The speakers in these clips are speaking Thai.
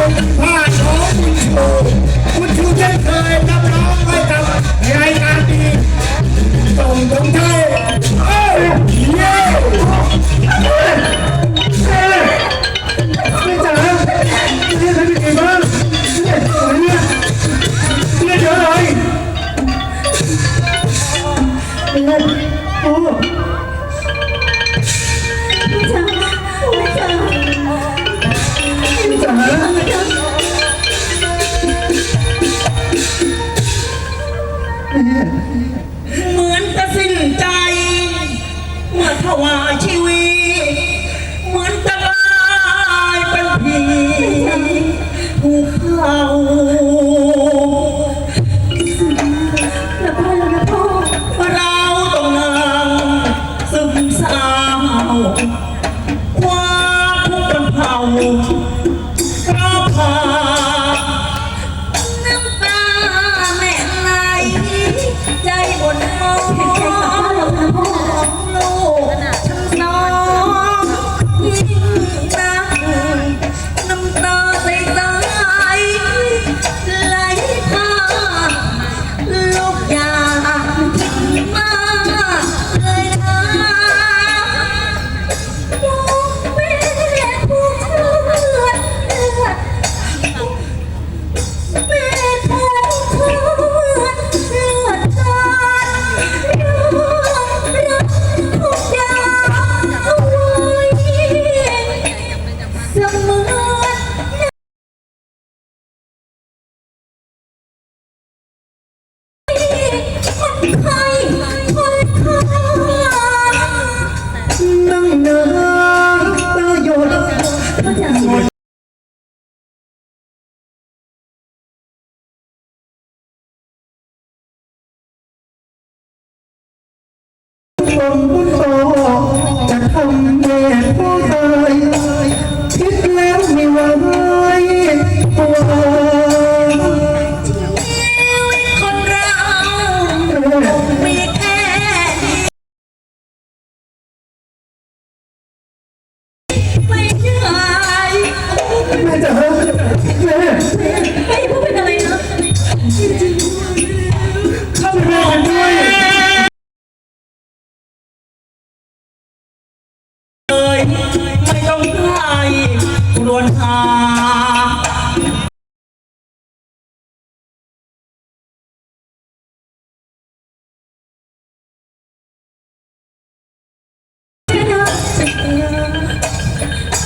คุณพาของคุณชูคุณชูเช่นเคยนับน้องไว้กับรายการดีส่งถึงไทยเอ้ยเย้ไม่จ๋าเนี่ยทำยังไงบ้างเนี่ยเนี่ยเยอะเลยเป็นไงโอ้จ๋าโอ้ยจ๋า จ๋าเหมือนจะสิ้นใจ เมื่อถวายชีวิต ม่จ๋าแม่ไม่พูดเป็นอะไรนะเข้าแม่กันด้วยเลยไม่ต้องให้รวนหา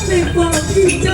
ในความที่เจ้า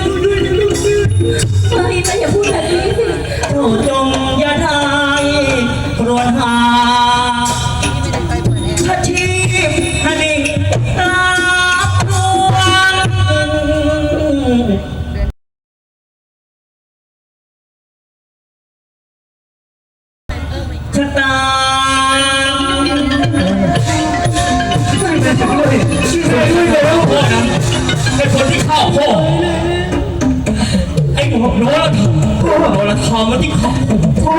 ด้วยนะ มโนรธรรมมันที่ขอบพ่อพ่อ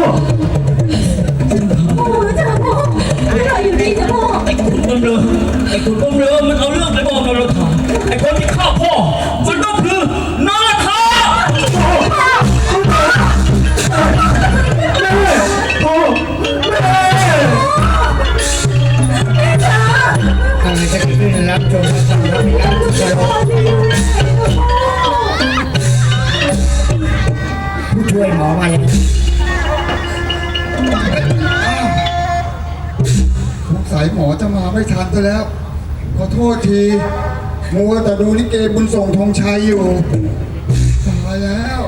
โอ้ยจ้าพ่อเราอยู่นี่จ้าพ่อไอ้คุณบำเรอไอ้คุณบำเรอมันเอาเรื่องไปบอกกับ ซะแล้ว ขอโทษที มัวแต่ดูลิเกบุญส่งธงชัยอยู่ตายแล้ว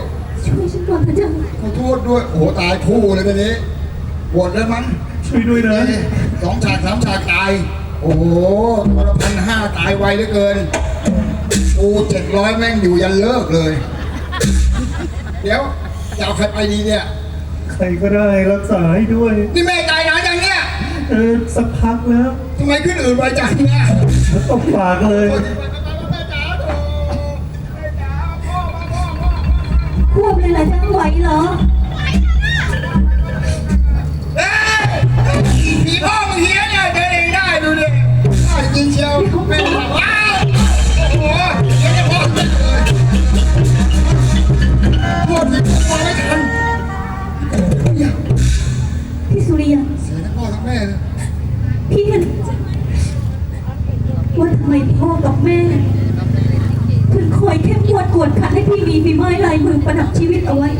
ช่วยฉันก่อนนะจ๊ะขอโทษด้วย โอ้โหตายคู่เลยทีนี้ปวดแล้วมั้งช่วยด้วยนะเอ๊ะสองฉากสามฉากตาย โอ้โหตัวละพันห้าตายไวเหลือเกินกูเจ็ดร้อยแม่งอยู่ยันเลิกเลย เดี๋ยวจะเอาใครไปดีเนี่ย ใครก็ได้รักษาให้ด้วย นี่แม่ตายนานอย่างเนี้ย เออสักพักแล้ว ทำไมขึ้นอื่นไวจังเนี่ยแล้วตบปากเลยโอ้ยไปไปไปแม่จ๋าโถแม่จ๋าพ่อมาพ่อพ่อควบเลยล่ะจ๊ะไหวเหรอ วดกวดขันให้พี่มีฝีไม้ลายมือประดับชีวิตเอาไว้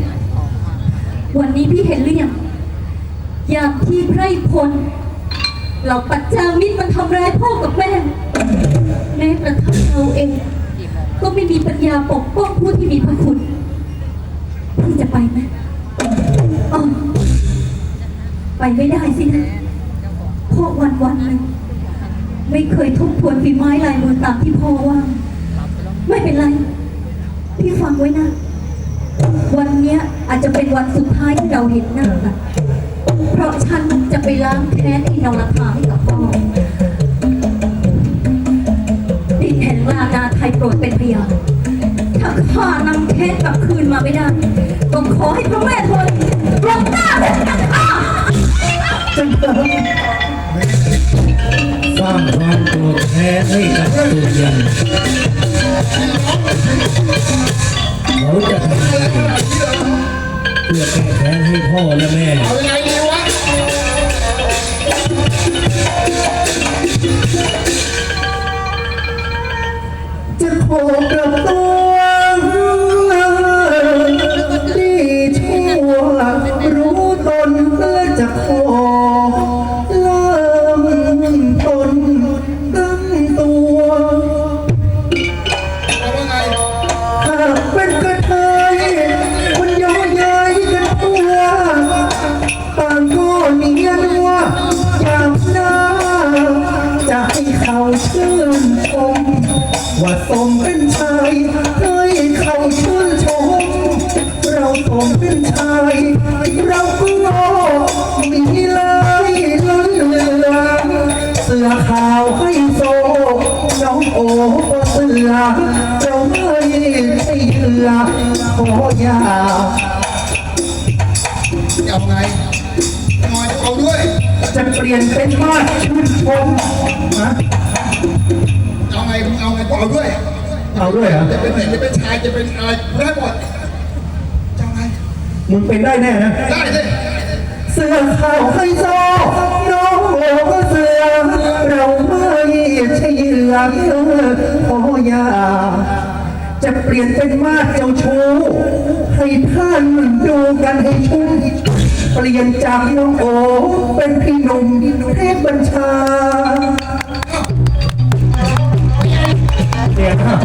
วันนี้พี่เห็นหรือยังอยามที่ไพร่พลเหล่าปัจจามิตรมันทำร้ายพ่อกับแม่แม้กระทั่งเราเอง ก็ไม่มีปัญญาปกป้องผู้ที่มีพระคุณพี่จะไปไหมอ๋อไปไม่ได้สินะพราะวันวันๆหนึ่งไม่เคยทบทวนฝีไม้ลายมือตามที่พ่อว่า ไม่เป็นไร พี่ฟังไว้นะ วันเนี้ยอาจจะเป็นวันสุดท้ายที่เราเห็นหน้ากันเพราะฉันจะไปล้างแค้นไอ้นรธาให้กับพ่อดินแห่งลานาไทยโปรดเป็นพยานถ้าข้านำแค้นกลับคืนมาไม่ได้ก็ขอให้พระแม่ทนลงหน้าเป็นกันข้าสร้างความโกรธแค้นให้กับตัวเอง ห ช่เหยื่อขอยาเอาไงหน่อยเอาด้วยจะเปลี่ยนเป็นมาดชื่นชมนะเอาไงมึงเอาไงกูเอาด้วย เอาด้วยเหรอจะเป็นเด็กจะเป็นชายจะเป็นอะไรกูได้หมดจะเอาไงมึงเป็นได้แน่นะได้สิเสื้อขาวให้โซน้องโอ้ก็เสือเราไม่ใช่เหยื่อขอยา จะเปลี่ยนเป็นมาดเอวชูให้ท่านดูกันให้ชุ่มเปลี่ยนจากน้องโอเป็นพี่หนุ่มเทพบัญชาเปลี่ยนฮะ